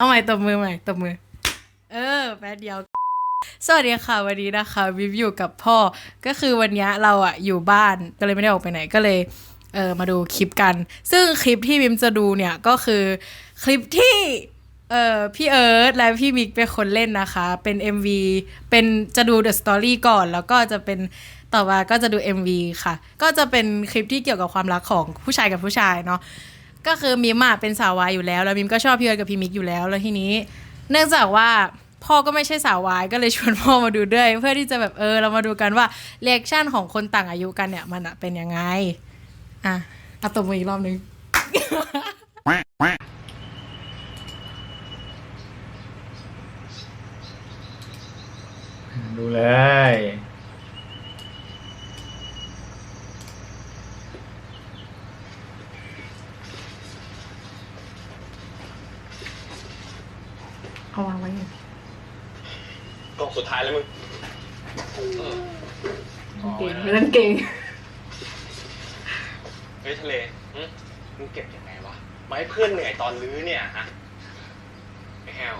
เอาใหม่ตบมือใหม่ตบมือ เออแป๊บเดียว สวัสดีค่ะวันนี้นะคะวิวอยู่กับพ่อก็คือวันนี้เราอะอยู่บ้านก็เลยไม่ได้ออกไปไหนก็เลยเออมาดูคลิปกัน ซึ่งคลิปที่วิมจะดูเนี่ยก็คือคลิปที่เออพี่เอิร์ธและพี่มิกเป็นคนเล่นนะคะ เป็น MV เป็นจะดู The Story ก่อน แล้วก็จะเป็นต่อมาก็จะดู MV ค่ะ ก็จะเป็นคลิปที่เกี่ยวกับความรักของผู้ชายกับผู้ชายเนาะ ก็คือมิมอะเป็นสาววายอยู่แล้วแล้วมิมก็ชอบพี่เอิร์ธกับพี่มิกอยู่แล้วแล้วทีนี้ เนื่องจากว่าพ่อก็ไม่ใช่สาววายก็เลยชวนพ่อมาดูด้วย เพื่อที่จะแบบเออเรามาดูกันว่าเรีแอคชั่นของคนต่างอายุกันเนี่ยมันอะเป็นยังไงอะอาตบมืออีกรอบนึง quack quack ดูเลย เอาวางไว้ กล่องสุดท้ายแล้วมึง เก่งเล่นเก่ง เฮ้ยทะเลหึมึงเก็บยังไงวะมาให้เพื่อนเหนื่อยตอนลื้อเนี่ยฮะ ไอ้แฮว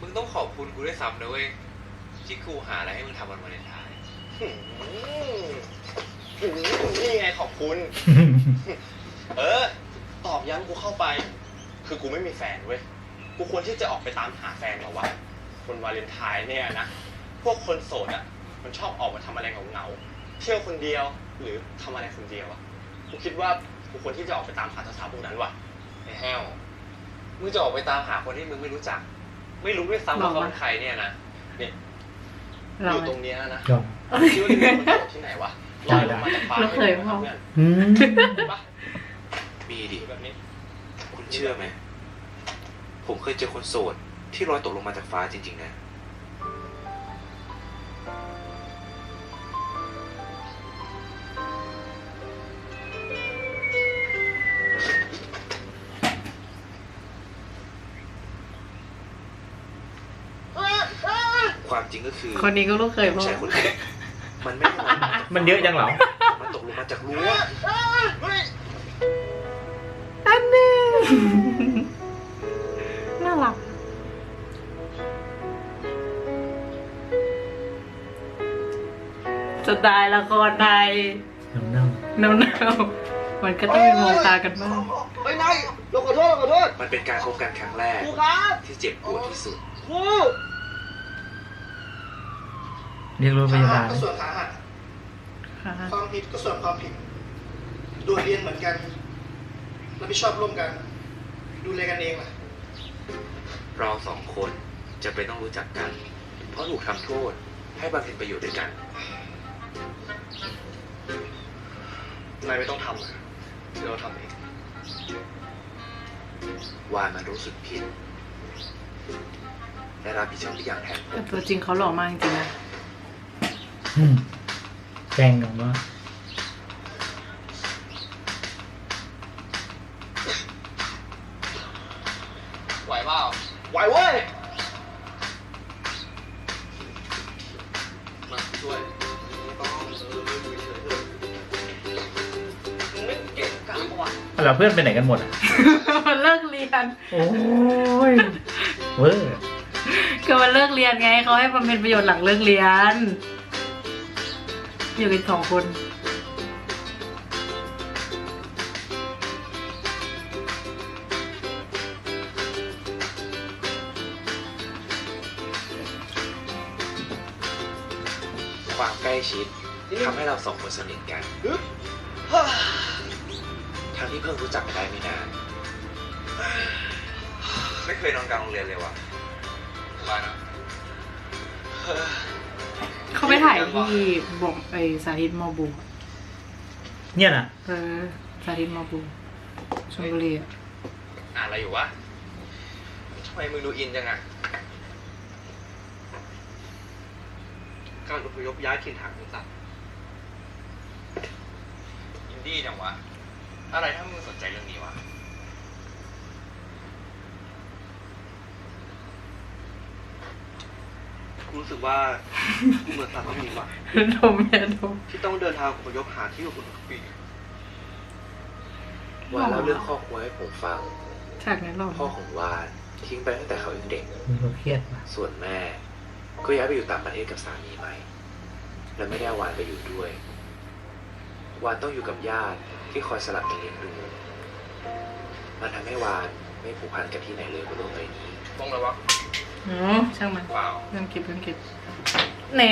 มึงต้องขอบคุณกูด้วยซ้ำนะเว้ย ที่กูหาอะไรให้มึงทำวันวาเลนไท อืมนี่ไงขอบคุณ เออ ตอบย้ำกูเข้าไป คือกูไม่มีแฟนเว้ย กูควรที่จะออกไปตามหาแฟนเหรอวะคนวาเลนไทน์เนี่ยนะ พวกคนโสดอะ มันชอบออกมาทำอะไรเหงาๆเที่ยวคนเดียว หรือทำอะไรคนเดียวอะ กูคิดว่ากูควรที่จะออกไปตามหาสาวๆพวกนั้นว่ะไอ้แฮวมึงจะออกไปตามหาคนที่มึงไม่รู้จัก ไม่รู้ด้วยซ้ำว่าเขาเป็นใครเนี่ยนะ นี่เราอยู่ตรงเนี้ยนะ ยอม คิดว่าจะมีคนโสดที่ไหนวะลอยลงมาจากฟ้าเราเคยไม่พ่อเพื่อนอืมเห็นปะมีดิ แบบนี้คุณเชื่อไหม ผมเคยเจอคนโสด ที่ลอยตกลงมาจากฟ้าจริง ๆ นะ ความจริงก็คือคนนี้ก็ลูกเคยพ่อผู้ชายคนนี้ มันไม่ได้ลอยมาจากฟ้ามันเยอะจังเหรอ มันตกลงมาจากรั้วอันนี้น่ารักจะตายละครไทยน้ำน้เน่าๆมันก็ต้องมีมองตากันบ้างไปไหนเราขอโทษเราขอโทษมันเป็นการพบกันครั้งแรก ครูครับ ที่เจ็บปวดที่สุด ครูำ เรียกรถพยาบาล ก็ส่วนขาหักค่ะ ความผิดก็ส่วนความผิดโดดเรียนเหมือนกันรับผิดชอบร่วมกัน ดูแลกันเองล่ะ เราสองคนจะเป็นต้องรู้จักกัน เพราะถูกทำโทษให้บำเพ็ญประโยชน์ด้วยกัน นายไม่ต้องทำอะเดี๋ยวเราทำเองวานมันรู้สึกผิดและรับผิดชอบทุกอย่างแทนผแต่มตัวจริงเขาหล่อมากจริงๆนะอืม แจ้งกันว่าไหวเปล่าไหวเว้ยมาช่วยไม่ต้องเอออยู่เฉยๆเลยมึงไม่เก่งกาจปะวะแล้วเพื่อนไปไหนกันหมดอะ มันเลิกเรียนโอ้ยเวอร์ ก็มันเลิกเรียนไงเขาให้มันเป็นประโยชน์หลังเลิกเรียน อยู่กันสองคนความใกล้ชิดทำให้เราสองคนสนิทกันฮึบฮ่าทั้งที่เพิ่งรู้จักกันได้ไม่นาน ไม่เคยนอนกลางโรงเรียนเลยว่ะสบายนะ เขาไปถ่ายที่บอกไอสาธิตมอบูเนี่ยนะเออสาธิตมอบูชลบุรีอะอ่านอะไรอยู่วะทำไมมึงดูอินจังอะการอพยพย้ายถิ่นฐานของสัตว์อินดี้จังวะ อะไรถ้ามึงสนใจเรื่องนี้วะ รู้สึกว่าเหมือนสัตว์ต้องมีว่ะดมยาดมที่ต้องเดินทางอพยพหาที่อยู่บนทุกปีวานเล่าเรื่องครอบครัวให้ผมฟัง ฉากนั้นหล่อพ่อมากของวานทิ้งไปตั้งแต่เขายังเด็กมึงก็เครียดป่ะส่วนแม่ ก็ย้ายไปอยู่ต่างประเทศกับสามีใหม่ และไม่ได้เอาวานไปอยู่ด้วย วานต้องอยู่กับญาติที่คอยสลับกันเลี้ยงดู มันทำให้วานไม่ผูกพันกับที่ไหนเลยบนโลกใบนี้ต้องเลย วะอ๋อช่างมันเปล่าเรื่องคลิปเรื่องคลิปแหน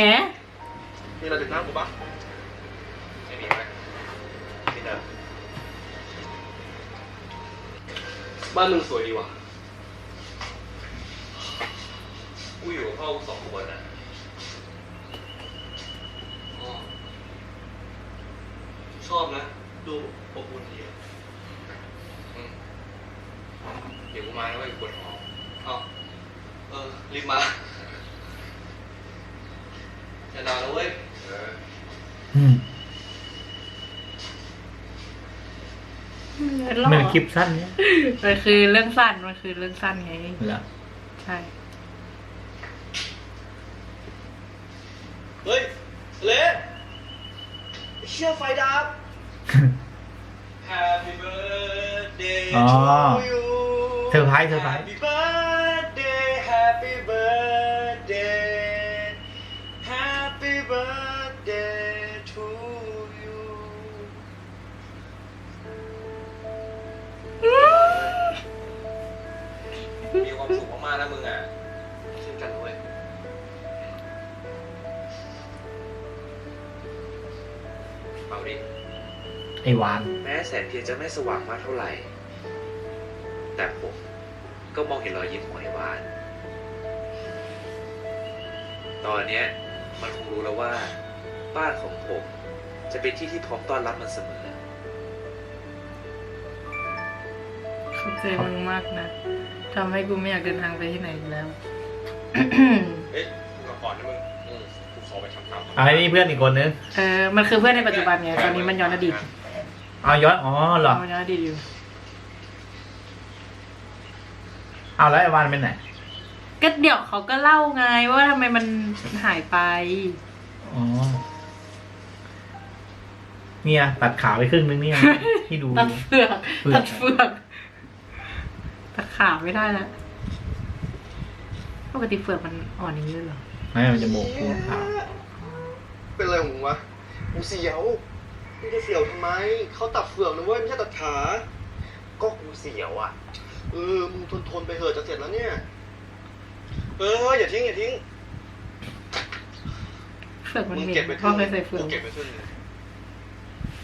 มีอะไรติดหน้ากูปะไม่มีไหมพี่เนอะบ้านมึงสวยดีว่ะกูอยู่กับพ่อกูสองคนอะ อ๋อชอบนะ ดูอบอุ่นดีอะ อืมเดี๋ยวกูมาแล้วไปปวดท้อง เอ้าเออ รีบมาอย่านานแล้วเว้ย เออ อืมเหมือน คลิปสั้นเนี่ยมันคือเรื่องสั้นมันคือเรื่องสั้นไง เหรอใช่ เฮ้ย เละเชี่ยไฟดับ Happy birthday อ๋อ to you เซอร์ไพรส์เซอร์ไพรส์ Happy birthday ไอ้หวาน แม้แสงเทียนจะไม่สว่างมากเท่าไหร่ แต่ผมก็มองเห็นรอยยิ้มของไอ้วาน ตอนเนี้ยมันคงรู้แล้วว่า บ้านของผมจะเป็นที่ที่พร้อมต้อนรับมันเสมอเข้าใจมึงมากนะทำให้กูไม่อยากเดินทางไปที่ไหนอีกแล้ว เฮ้ยกูกลับก่อนนะมึงอืมกูขอไปทำข่าวก่อนเอาไอ้นี่เพื่อนอีกคนนึง เออ มันคือเพื่อนในปัจจุบันไงตอนนี้มันย้อนอดีต เอาย้อนอ๋อเหรอมันย้อนอดีตอยู่เอาแล้วไอ้วานเป็นไหนก็เดี๋ยวเขาก็เล่าไงว่าทำไมมันหายไปอ๋อเนี่ยตัดขาไปครึ่งนึงเนี่ยที่ดูตัดเฟือกเฟือกตัดเฟือกตัดขาไม่ได้แล้วปกติเฟือกมันอ่อนอย่างนี้เลยเหรอไม่มันจะโบกหัวขาเป็นอะไรของมึงวะกูเสียว มึงจะเสียวทำไม เขาตัดเฟือกนะเว้ยไม่ใช่ตัดขา ก็กูเสียวอะ เออ มึงทนทนๆไปเถอะจะเสร็จแล้วเนี่ย เออ อย่าทิ้งอย่าทิ้ง เฟือกมันมึงเหม็เก็บนไปพ่อเคยใส่เฟือกกูเก็บไปครึ่งหนึง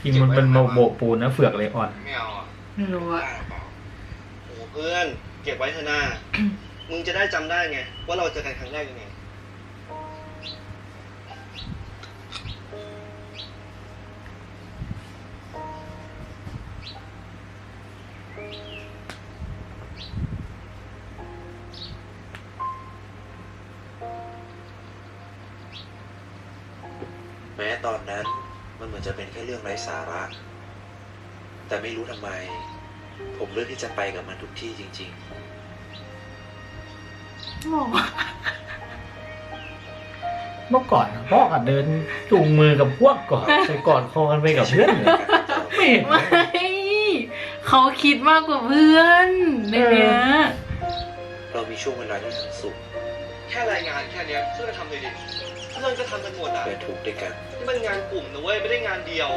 จริงมันเป็นโบกปูนนะเฟือกเลยอ่อน ไม่เอาอะไม่รู้อะได้หรือเปล่าโอ้เพื่อน เก็บไว้เถอะนามึงจะได้จำได้ไง ว่าเราเจอกันครั้งแรกยังไง ค่เรื่องไร้สาระ แต่ไม่รู้ทำไม ผมเลือกที่จะไปกับมันทุกที่จริง หมอเมื่อก่อนอะพ่อก็เดินจูงมือกับพวกก่อนไปกอดคอกันไปกับเพื่อนเลยไม่เห็นไม่เขาคิดมากกว่าเพื่อนในเนี้ยๆเรามีช่วงเวลาที่ทั้งสุข แค่รายงานแค่เนี้ยเพื่อนทำเลยดิเพื่อนก็ทำกันหมดอะและทุกข์ด้วยกันนี่มันงานกลุ่มนะเว้ยไม่ได้งานเดียว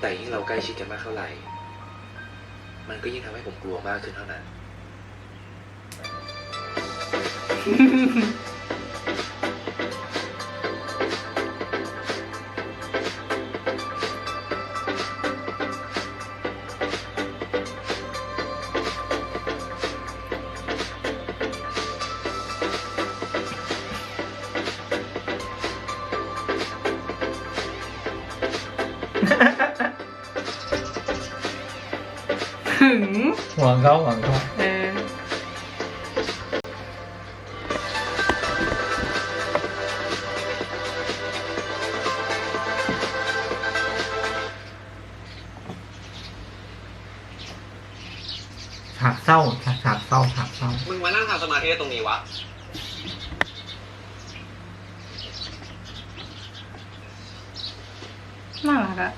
แต่ยิ่งเราใกล้ชิดกันมากเท่าไหร่ มันก็ยิ่งทำให้ผมกลัวมากขึ้นเท่านั้น ห่วงเขาห่วงเขาเออฉากเศร้าฉากฉากเศร้าฉากครับมึงมานั่งทำสมาธิตรงนี้วะ น่ารักอะ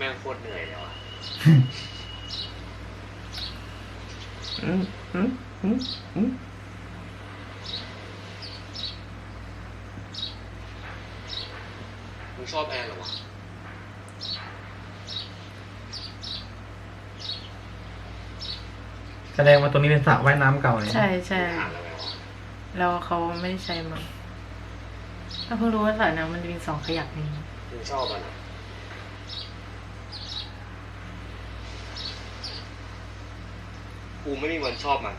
แม่งโคตรเหนื่อยเลยว่ะอืมอืมอืมอืมมึงชอบแอนเหรอวะแสดงว่าตัวนี้เป็นสระว่ายน้ำเก่าเลยนะใช่ใช่อ่านแล้วไงวะแล้วเขาไม่ได้ใช้มั้งก็เพิ่งรู้ว่าสระน้ำมันจะมีสองขยักนี้มึงชอบมันอะ กูไม่มีวันชอบมัน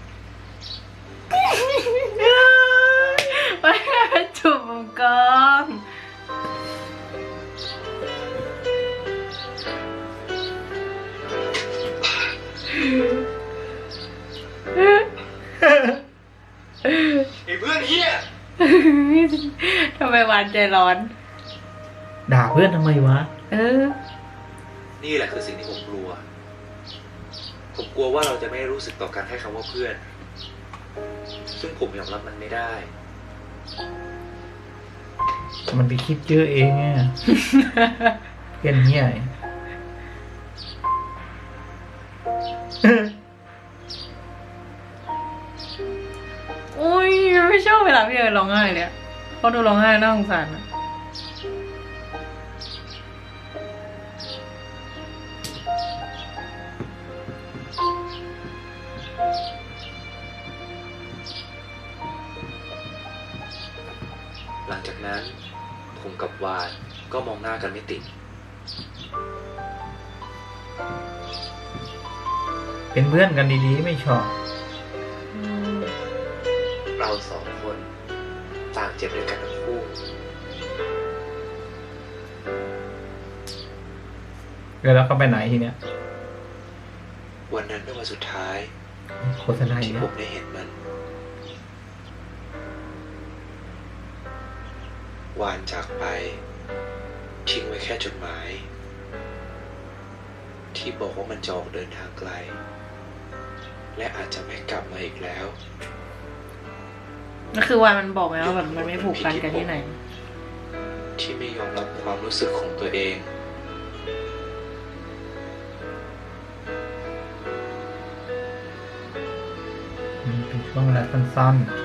ไม่จูบมุมกล้องไอ้เพื่อนเฮียทำไมหวานใจร้อน ด่าเพื่อนทำไมวะ เออ นี่แหละคือสิ่งที่ผมกลัว ผมกลัวว่าเราจะไม่รู้สึกต่อกันแค่คำว่าเพื่อน ซึ่งผมยอมรับมันไม่ได้ มันไปคิดเยอะเองเนี่ยเพื่อนเฮียอุ้ยไม่ชอบเวลาพี่เอ๋ร้องไห้เลยอะเขาดูร้องไห้น่าสงสารอะ วานก็มองหน้ากันไม่ติด เป็นเพื่อนกันดีๆ ไม่ชอบอืมเราสองคน ต่างเจ็บด้วยกันทั้งคู่แล้วเขาไปไหนทีเนี้ยวันนั้นเป็นวันสุดท้ายโฆษณาอีที่กแล้ผวมได้เห็นมัน วานจากไป ทิ้งไว้แค่จดหมาย ที่บอกว่ามันจะออกเดินทางไกล และอาจจะไม่กลับมาอีกแล้ว ก็คือวันมันบอกไงว่าแบบมันไม่ผูกพันกันที่ไหน ที่ไม่ยอมรับความรู้สึกของตัวเองมันเป็นช่วงเวลาสั้นคาย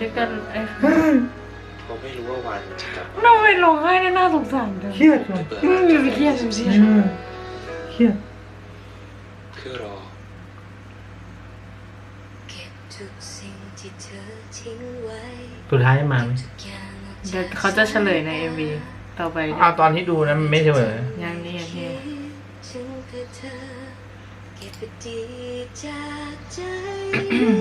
ด้วยกันไอ้เพราะไม่รู้ว่าวานจะกลับทำไมร้องไห้ได้น่าสงสารจังๆเครียดหเลรืยอเปิดอืร้านมอย่าไปกาแฟเครียดอย่าไปเครียดอืมเครียดเพื่อรอ เก็บทุกสิ่งที่เธอทิ้งไว้สุดท้ายมาไหมทุกอย่างออกเดี๋ยวจากเขาจะเฉลยในเอ็มวีต่อไปอ้าวตอนที่ดูนั้นมันไม่ใช่เหรอยังนี่ยังนี่ถึงเพื่อเธอเก็บไปดีจากใจ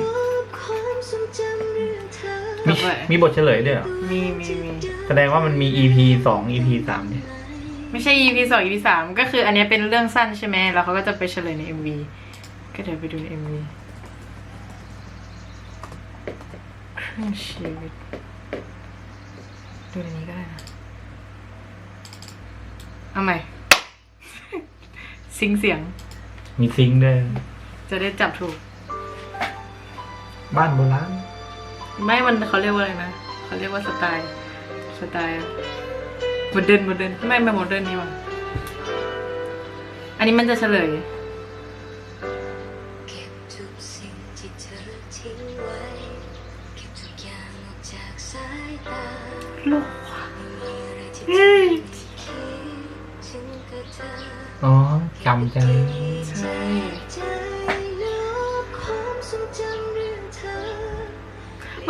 ลบ ความทรงจำเรื่องเธอมีมีบทเฉลยด้วยเหรอ มีมีมีแสดงว่ามันมี EP สอง EP สามเนี่ย ไม่ใช่ EP สอง EP สามก็คืออันเนี้ยเป็นเรื่องสั้นใช่ไหมแล้วเขาก็จะไปเฉลยใน MV ก็เดี๋ยวไปดูใน MV ครึ่งชีวิต ดูในนี้ก็ได้นะเอาใหม่ ซิงเสียงมีซิงค์ด้วย จะได้จับถูก บ้านโบราณไม่มันเขาเรียกว่าอะไรนะเขาเรียกว่าสไตล์สไตล์โมเดิร์นโมเดิร์นไม่ไม่โมเดิร์นนี่หว่าอันนี้มันจะเฉลย เก็บทุกสิ่งที่เธอทิ้งไว้ เก็บทุกอย่างออกจากสายตาโลกไม่มีอะไรที่เฮ้ยคิดถึงกับเธอ อ๋อจำใจใ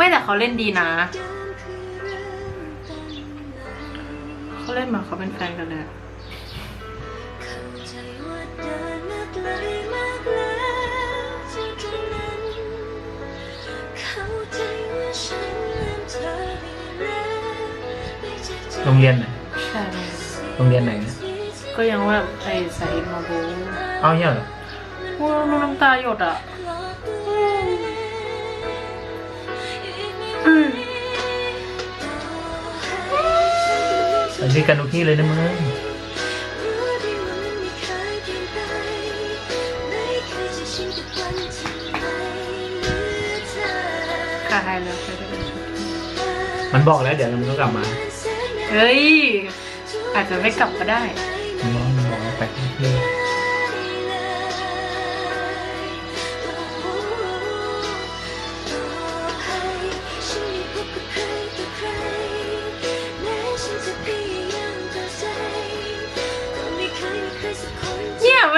ไม่แต่เขาเล่นดีนะเดิมคือเริ่มต้นใหม่เขาเล่นเหมือนเขาเป็นแฟนกันเลยอะเข้าใจว่าเดินมาไกลมากแล้วจากตรงนั้นเข้าใจว่าฉันลืมเธอไปแล้วไม่ใช่ใจโรงเรียนไหนใช่โรงเรียนไหนนะก็ยังว่าไอ้สายมาโบเอ้าเนี่ยเหรอโอ้น้ำตาหยดอะ อันนี้กันทุกยเลยนะมึงกายแล้วมันบอกแล้วเดี๋ยวมันก็กลับมาเฮ้ย อาจจะไม่กลับก็ได้ มันบอกแล้วอแปลกๆ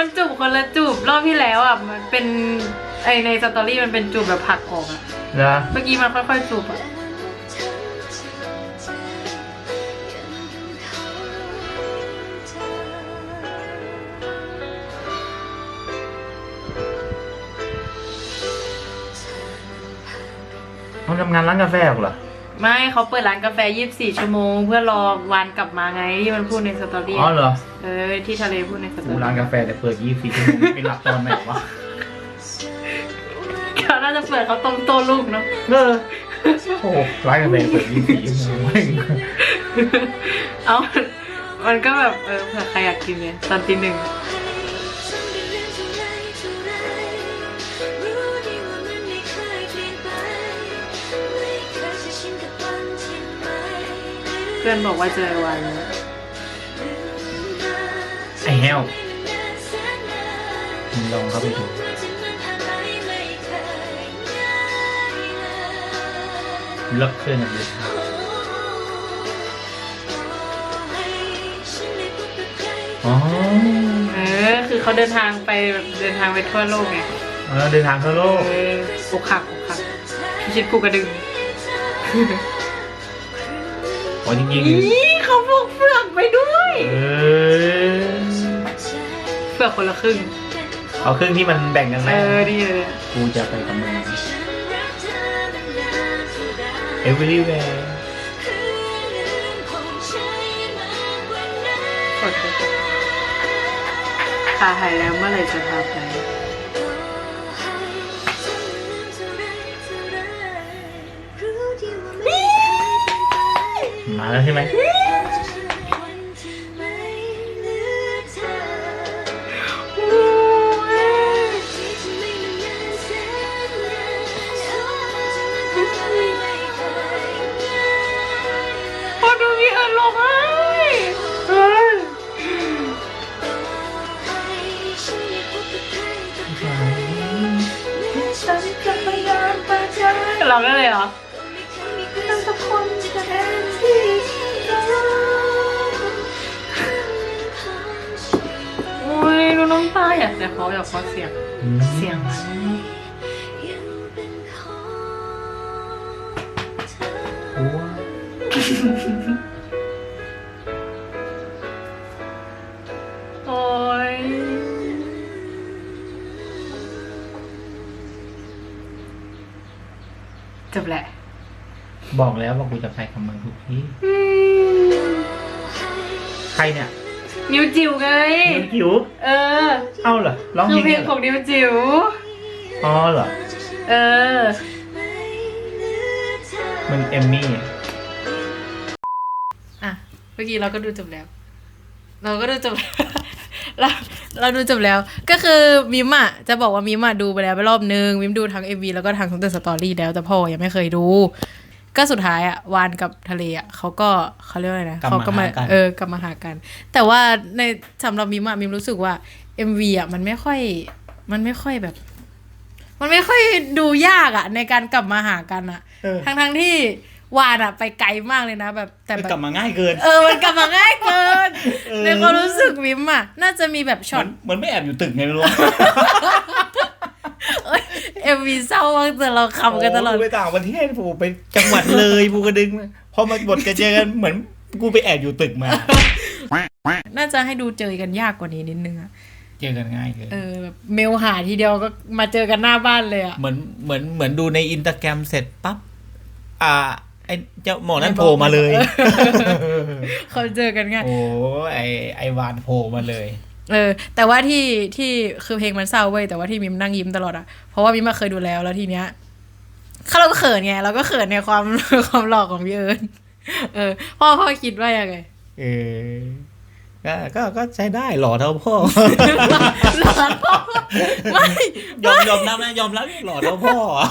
มันจูบคนละจูบรอบที่แล้วอะมันเป็นไอในสตอรี่มันเป็นจูบแบบผลักออกอะนะเมื่อกี้มันค่อยๆจูบอะเขาทำงานร้านกาแฟหรอกเหรอ ไม่เขาเปิดร้านกาแฟ 24 ชั่วโมง เพื่อรอวันกลับมาไงที่มันพูดในสตอรี่อ๋อเหรอเออที่ทะเลพูดในสตอกูรี่ร้านกาแฟแต่เปิดยี่สิบชั่วโมงเป็นหลับตอนไหนวะเขาน่าจะเปิดเขาต้มโตลูกเนาะเออโอ้โหร้านกาแฟเปิดยี่สิบชั่วโมงเอามันก็แบบเออเผื่อใครอยากกินเนี่ยตอนตีหนึ่ง เพื่อนบอกว่าเจอวัน ไอ้แฮวมึงลองเข้าไปดูเลิกเครื่องอะไรอ๋อเออ คือเขาเดินทางไปแบบเดินทางไปทั่วโลกไงเออเดินทางทั่วโลกเอออกหักอกหักพิชิตภูกระดึง อ๋อจริงอีเขาพกเฟือกไปด้วยๆเออเฟือกคนละครึ่ง เอาเครื่องที่มันแบ่งกันไหมเออดีเลยกูจะไปกับมึง everywhere กดเลยขาหายแล้วเมื่อไหร่จะพาไปม ใช่ไหม องตาอยากแต่เขาอยากขอเสียงอืมเสียงมันโอ้ยโอ้ยจบแหละ บอกแล้วว่ากูจะไปกับมึงทุกที่ ใครเนี่ย นิ้วจิ๋วไงมึงจิ๋วเออเอ้าเหรอร้องคืเพอลงเพลเนี่งยเหรอของนิ้วจิ๋ว อ๋อเหรอเออมึงเอมมี่อะ เมื่อกี้เราก็ดูจบแล้ว เราก็ดูจบ เราเราดูจบแล้ว ก็คือมิมอะจะบอกว่ามิมอะดูไปแล้วไปรอบนึงมิมดูทั้ง MV แล้วก็ทั้งทั้งสตอรี่แล้วแต่พ่อยังไม่เคยดู ก็สุดท้ายอะวานกับทะเลอะเขาก็เขาเรียกว่าอะไรนะกลับมาเขาก็มาหากันเออกลับมาหากัน แต่ว่าในสำหรับมิมอะมิมรู้สึกว่า MV อะมันไม่ค่อย มันไม่ค่อยแบบ มันไม่ค่อยดูยากอะในการกลับมาหากันอะเออทั้งทั้งๆที่วานอะไปไกลมากเลยนะ แบบแต่แบบกลับมาง่ายเกิน เออมันกลับมาง่ายเกินเออในความรู้สึกวิมอะน่าจะมีแบบช็อตเหมือนไม่แอบอยู่ตึกไงไม่รู้ เอ็มวีเศร้ามากแต่เราขำกันตลอดโกูไปต่างประเทศผูไปจังหวัดเลยผูกระดึงพอมาบทกระเจอกันเหมือนกูไปแอบอยู่ตึกมา น่าจะให้ดูเจอกันยากกว่านี้นิดนึงอะเจอกันง่ายเกินเออแบบเมลหาทีเดียวก็มาเจอกันหน้าบ้านเลยอะเหมือนเหมือนเหมือนดูในอินสตาแกรมเสร็จปั๊บอ่าไอ้เจ้าหมอนั่นโผล่มาเลย เขาเจอกันง่าย โอ้ไอไอวานโผล่มาเลย เออ แต่ว่าที่ที่คือเพลงมันเศร้าเว้ยแต่ว่าที่มิมนั่งยิ้มตลอดอะเพราะว่ามิมมาเคยดูแล้วแล้วทีเนี้ยเขาเราก็เขินไงเราก็เขินในความความหลอกของพี่เอิญเออ พ่อพ่อคิดว่ายังไงเออก็ก็ก็ใช้ได้หล่อเท่าพ่อหลานพ่อไม่ยอมยอมรับนะยอมรับหล่อเท่าพ่ออะ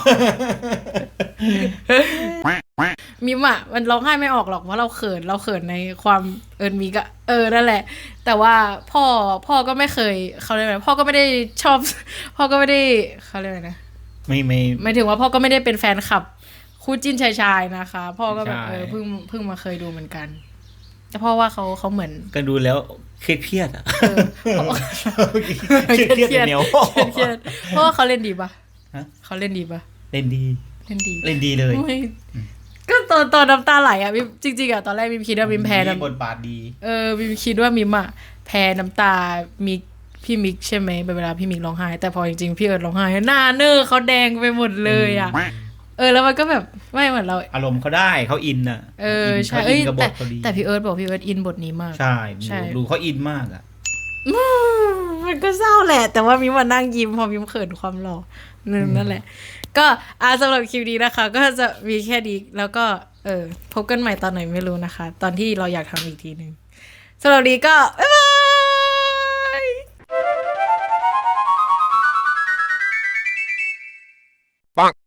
มิมอะมันร้องไห้ไม่ออกหรอกเพราะเราเขินเราเขินในความเอิญมีก็เออนั่นแหละ แต่ว่าพ่อพ่อก็ไม่เคยเขาเรียกอะไรพ่อก็ไม่ได้ชอบ พ่อก็ไม่ได้เขาเรียกอะไรนะไม่ไม่หมายถึงว่าพ่อก็ไม่ได้เป็นแฟนคลับคู่จิ้นชายชายๆนะคะ พ่อก็แบบใช่เออเพิ่งเพิ่งมาเคยดูเหมือนกัน แต่พ่อว่าเขาเขาเหมือนก็ดูแล้วเครียดเครียดๆอะเออเขาเครียดเครียดแต่แนวพ่อเครียดๆเพราะว่าเขาเล่นดีปะฮะเขาเล่นดีปะเล่นดี เล่นดีเล่นดีเลยไม่ ก็ตอนตอนน้ำตาไหลอะมิมจริงๆอะตอนแรกมิมคิดว่ามิมแพ้น้ำบทบาทดี เออมิมคิดว่ามิมอะแพ้น้ำตามิกพี่มิกใช่ไหมเวลาพี่มิกร้องไห้ แต่พอจริงๆพี่เอิร์ดร้องไห้หน้าเนอร์เขาแดงไปหมดเลยอะเออแล้วมันก็แบบไม่เหมือนเรา อารมณ์เขาได้เขาอินอะเออขาใช่เขาเอ้อิยนกับบแต่ทเขาดีแต่พี่เอิร์ดบอกพี่เอิร์ดอินบทนี้มาก ใช่ใช่ดูดูเขาอินมากอะอืมมันก็เศร้าแหละ แต่ว่ามิมมานั่งยิ้มพอมิมเขินความหล่อนั่นนั่นแหละ ก็อาสำหรับคลิปนี้นะคะ ก็จะมีแค่นี้แล้วก็เออพบกันใหม่ตอนไหนไม่รู้นะคะ ตอนที่เราอยากทำอีกทีหนึ่งสำหรับนี้ก็บ๊ายบาย